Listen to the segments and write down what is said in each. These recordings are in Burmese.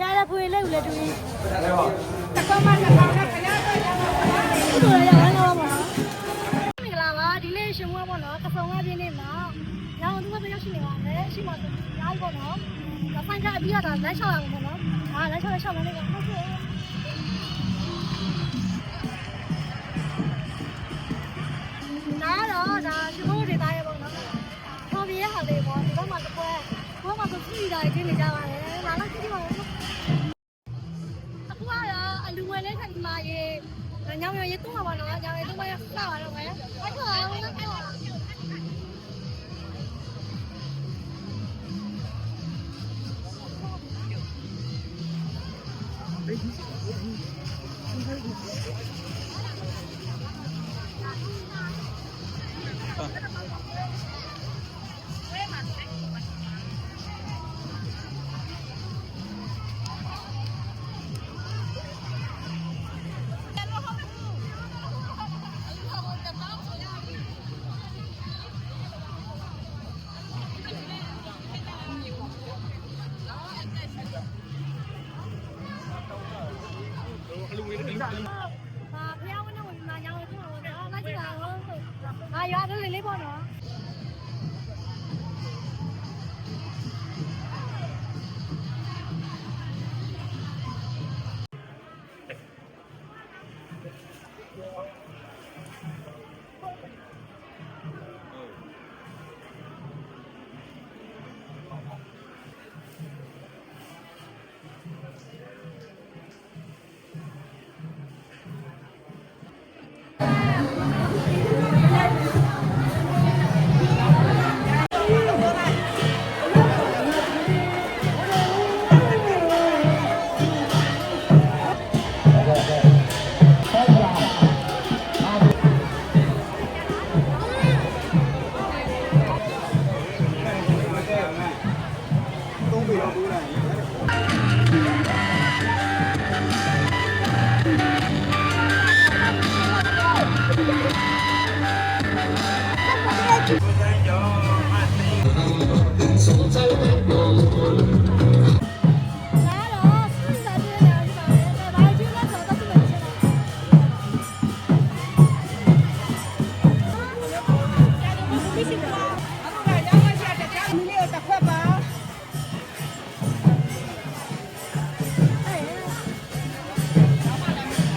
ဖျားတဲ့ဖွေလေးကိုလည်းတူရင်တကောမတကောနဲ့ခရတော့ရမှာပါဒီလိုရအောင်တော့ပါမင်္ဂလာပါဒီနေ့ရှင်မွေးပေါ့နော်ကစုံဝပြင်းနေမှာညောင်သူကပဲရောက်ရှိနေပါတယ်ရှိမှဆိုအားပေါ့နော်ကဆိုင်ကအပြီးရတာလမ်းလျှောက်ရမှာပေါ့နော်အာလမ်းလျှောက်လျှောက်မနေကဟုတ်ကဲ့နားတော့ဒါရှင်မွေးတွေသားရပေါ့နော်ထော်ပြရဟာလေးပေါ့ဒီဘက်မှာတစ်ပွဲဘက်မှာဆိုပြည်တာကျင်းနေကြပါတယ် ညောင်ရရေသုံးပါပါတော့ညောင်ရသုံးပါရစပါတော့မယ်အဲ့တော့ဝင်တော့ အာရွာတော့လေး လေးပေါ့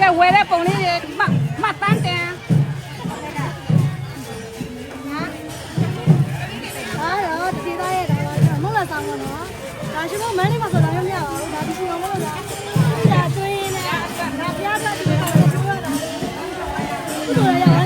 အဲ့ကဲဝယ်တဲ့ပုံလေးတွေမမတန်းတယ်ဟာတော့ဒီသားရဲ့ဒါတော့မဟုတ်လားဆောင်တော့နော်ဒါရှိဖို့မန်းလေးမှာဆိုတာမျိုးမရပါဘူးဒါဒီစီအောင်မလို့လားဒါတွင်းနဲ့ဒါဖျားပတ်ဒီမှာဆိုရတာဒီလိုရအော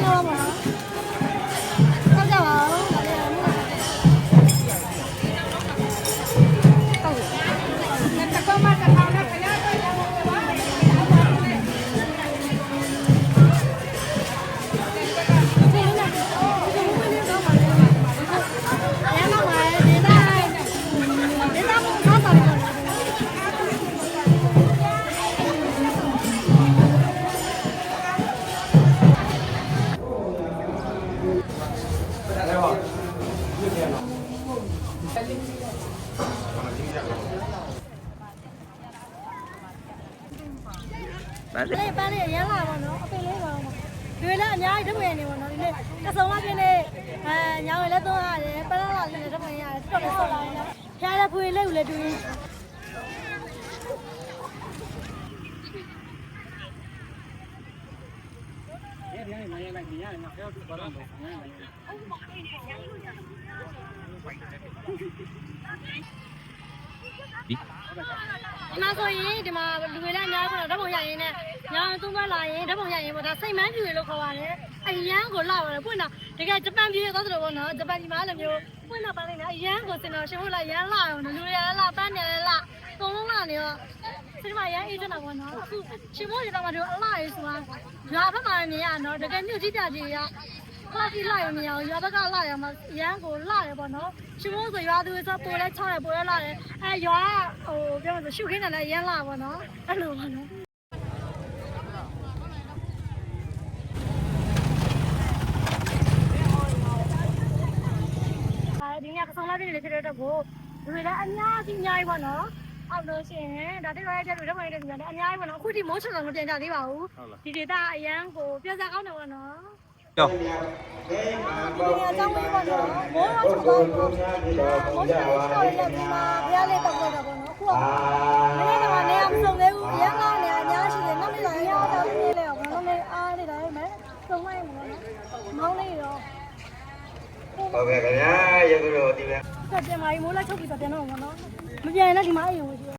ပါ။ဒီပန်းလေးရမ်းလာပါတော့အပင်လေးပါတော့။ဒီလည်းအများကြီးတပွေနေပါတော့ဒီနေ့ကစုံမပြင်းနေအဲညောင်လည်းသုံးရတယ်ပန်းလာလည်းတပွေရတယ်တော်တော်ဆောက်လာနေတယ်။ဖျားတဲ့ဖွေလေးကိုလည်းတူရ င်ဒီဒီမှာဆိုရင်ဒီမှာလူတွေလည်းအများကြီးပေါ့ဓာတ်ပုံရရင်နဲ့ညောင်သုံးဘက်လာရင်ဓာတ်ပုံရရင်ပေါ့ဒါစိတ်မန်းပြူရလို့ခေါ်ပါတယ်အရန်ကိုလာပါတယ်ပွင့်တော့တကယ်ဂျပန်ပြူရသွားသလိုပေါ့နော်ဂျပန်ဒီမှာလည်းမျိုးပွင့်တော့ပန်းလိုက်နေအရန်ကိုစင်တော်ရှင်ဖို့လာရန်လာအောင်လူတွေလည်းလာပန်းတယ်လည်းလာသုံးလုံးလာနေတော့ဒီမှာရန်အေးချင်တာပေါ့နော်အခုရှင်ဖို့ရတော့မှတို့အလားရေးဆိုတာရွာဘက်မှာနေရတော့တကယ်မြို့ကြီးပြကြီးရခ လာကြီးလာရမရအောင်ရွာဘက်ကလာရမှာရန်ကိုလာရပေါ့နော်ရှင်မို့ဆိုရွာသူဆိုပိုလဲ6ရပိုလဲလာတယ်အဲရွာဟိုပြောမှဆိုရှုခင်းတယ်လည်းရန်လာပေါ့နော်အဲ့လိုပေါ့နော်အဲဒီနေ့ကဆောင်လာပြည့်နေဖြစ်တဲ့တော့ကိုလူတွေလည်းအများကြီးအများကြီးပေါ့နော်အောက်လို့ရှိရင်ဒါတိရရဲ့တဲ့တွေဓာတ်ပုံရိုက်တဲ့သူတွေလည်းအများကြီးပေါ့နော်အခုဒီမိုးချုံတော့မတင်ကြသေးပါဘူးဒီဒေတာအရန်ကိုပြဿနာကောင်းတယ်ပေါ့နော် ကျော်ဒီနေရာကြောင်းလေးပေါ့နော်မိုးတော့ချုံသွားပြီပေါ့မိုးချုံလေးချော်လေးလက်ပြီးမှဘုရားလေးတောက်လိုက်တာပေါ့နော်အခုကမနေ့ကတော့နေရာမစုံသေးဘူးအရန်ကားနေရာအများရှိတယ်နောက်နေ့တော့ရအောင်တော့လေးလေးရောဘာလို့လဲအားနေတာလဲမဲ့စုံလိုက်မှာနော်မောင်းလေးရောဟုတ်ကဲ့ခင်ဗျာယခုတော့ဒီပဲဆက်ပြန်มาမိုးလိုက်ချုပ်ပြီးတော့ပြန်တော့မှာနော်မပြန်ရင်လည်းဒီမှာအိမ်ဝင်ရှိ